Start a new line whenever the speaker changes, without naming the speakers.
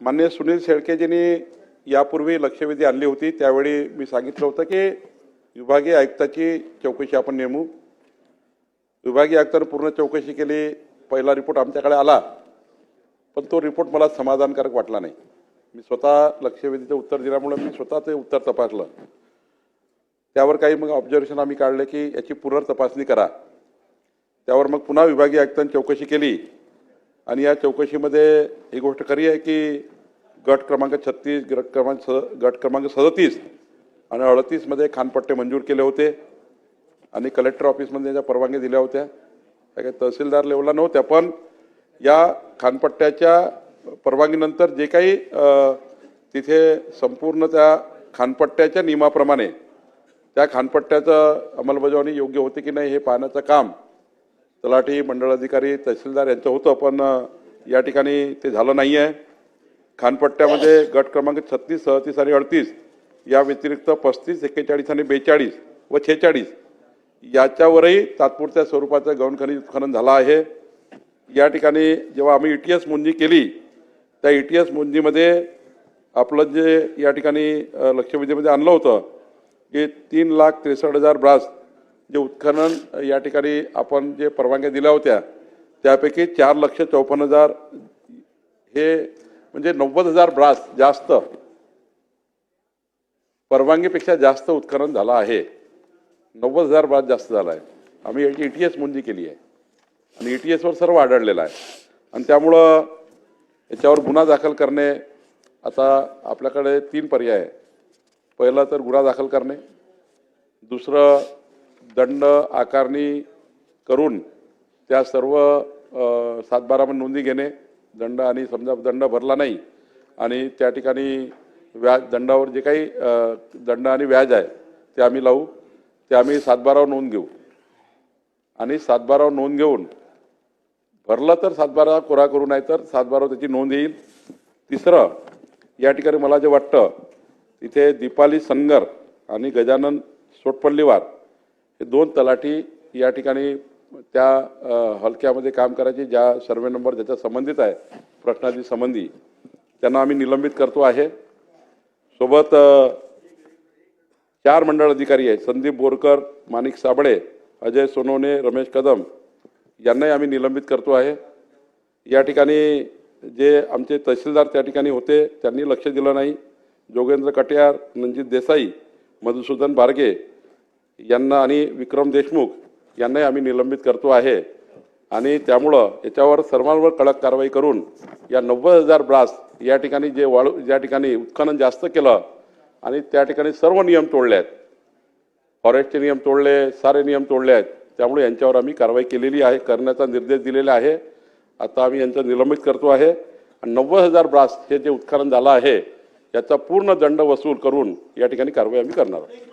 मान्य सुनील शेळकेजींनी यापूर्वी लक्षवेधी आणली होती. त्यावेळी मी सांगितलं होतं की विभागीय आयुक्ताची चौकशी आपण नेमू. विभागीय आयुक्तानं पूर्ण चौकशी केली. पहिला रिपोर्ट आमच्याकडे आला. पण तो रिपोर्ट मला समाधानकारक वाटला नाही. मी स्वतः लक्षवेधीचं उत्तर दिल्यामुळे मी स्वतः ते उत्तर तपासलं. त्यावर काही मग ऑब्झर्वेशन आम्ही काढले की याची पुनर्तपासणी करा. त्यावर मग पुन्हा विभागीय आयुक्तांनी चौकशी केली. आणि या चौकशीमध्ये ही गोष्ट खरी आहे की गट क्रमांक छत्तीस गट क्रमांक स गट क्रमांक सदतीस आणि अडतीसमध्ये खानपट्टे मंजूर केले होते आणि कलेक्टर ऑफिसमध्ये त्याच्या परवानगी दिल्या होत्या. त्या काही तहसीलदार लेवलला नव्हत्या पण या खानपट्ट्याच्या परवानगीनंतर जे काही तिथे संपूर्ण त्या खानपट्ट्याच्या नियमाप्रमाणे त्या खानपट्ट्याचं अंमलबजावणी योग्य होते की नाही हे पाहण्याचं काम तलाठी मंडळ अधिकारी तहसीलदार यांचं होतं पण या ठिकाणी ते झालं नाही आहे खानपट्ट्यामध्ये गट क्रमांक छत्तीस सदतीस आणि अडतीस या व्यतिरिक्त पस्तीस एक्केचाळीस आणि बेचाळीस व छेचाळीस याच्यावरही तात्पुरत्या स्वरूपाचं गौण खनिज उत्खनन झालं आहे. या ठिकाणी जेव्हा आम्ही ईटीएस मोजणी केली त्या ईटीएस मोजणीमध्ये आपलं जे या ठिकाणी लक्षवेधीमध्ये आणलं होतं की तीन लाख त्रेसष्ट हजार ब्रास जे उत्खनन या ठिकाणी आपण जे परवानग्या दिल्या होत्या त्यापैकी चार लक्ष चौपन्न हजार हे म्हणजे नव्वद हजार ब्रास जास्त परवानगीपेक्षा जास्त उत्खनन झालं आहे. नव्वद हजार ब्रास जास्त झाला आहे. आम्ही याची ई टी एस मुंजी केली आहे. आणि ई टी एसवर सर्व आढळलेलं आहे. आणि त्यामुळं याच्यावर गुन्हा दाखल करणे आता आपल्याकडे तीन पर्याय आहे. पहिलं तर गुन्हा दाखल करणे. दुसरं दंड आकारणी करून त्या सर्व सातबारामध्ये नोंदी घेणे दंड आणि समजा दंड भरला नाही आणि त्या ठिकाणी व्याज दंडावर जे काही दंड आणि व्याज आहे ते आम्ही लावू ते आम्ही सातबारावर नोंद घेऊ. आणि सातबारावर नोंद घेऊन भरलं तर सातबारा कोरा करू नाही तर सातबारावर त्याची नोंद येईल. तिसरं या ठिकाणी मला जे वाटतं तिथे दीपाली संगर आणि गजानन सोटपल्लीवार हे दोन तलाठी या ठिकाणी त्या हलक्यामध्ये काम करायचे ज्या सर्वे नंबर ज्याच्या संबंधित आहे प्रश्नाची संबंधी त्यांना आम्ही निलंबित करतो आहे. सोबत चार मंडळ अधिकारी आहेत संदीप बोरकर माणिक साबळे अजय सोनवणे रमेश कदम यांनाही आम्ही निलंबित करतो आहे. या ठिकाणी जे आमचे तहसीलदार त्या ठिकाणी होते त्यांनी लक्ष दिलं नाही. जोगेंद्र कटियार रणजित देसाई मधुसूदन बारगे यांना आणि विक्रम देशमुख यांनाही आम्ही निलंबित करतो आहे. आणि त्यामुळं याच्यावर सर्वांवर कडक कारवाई करून या नव्वद हजार ब्रास या ठिकाणी जे वाळू ज्या ठिकाणी उत्खनन जास्त केलं आणि त्या ठिकाणी सर्व नियम तोडले आहेत फॉरेस्टचे नियम तोडले सारे नियम तोडले आहेत त्यामुळे यांच्यावर आम्ही कारवाई केलेली आहे करण्याचा निर्देश दिलेला आहे. आता आम्ही यांचं निलंबित करतो आहे. आणि नव्वद हजार ब्रास हे जे उत्खनन झालं आहे याचा पूर्ण दंड वसूल करून या ठिकाणी कारवाई आम्ही करणार आहोत.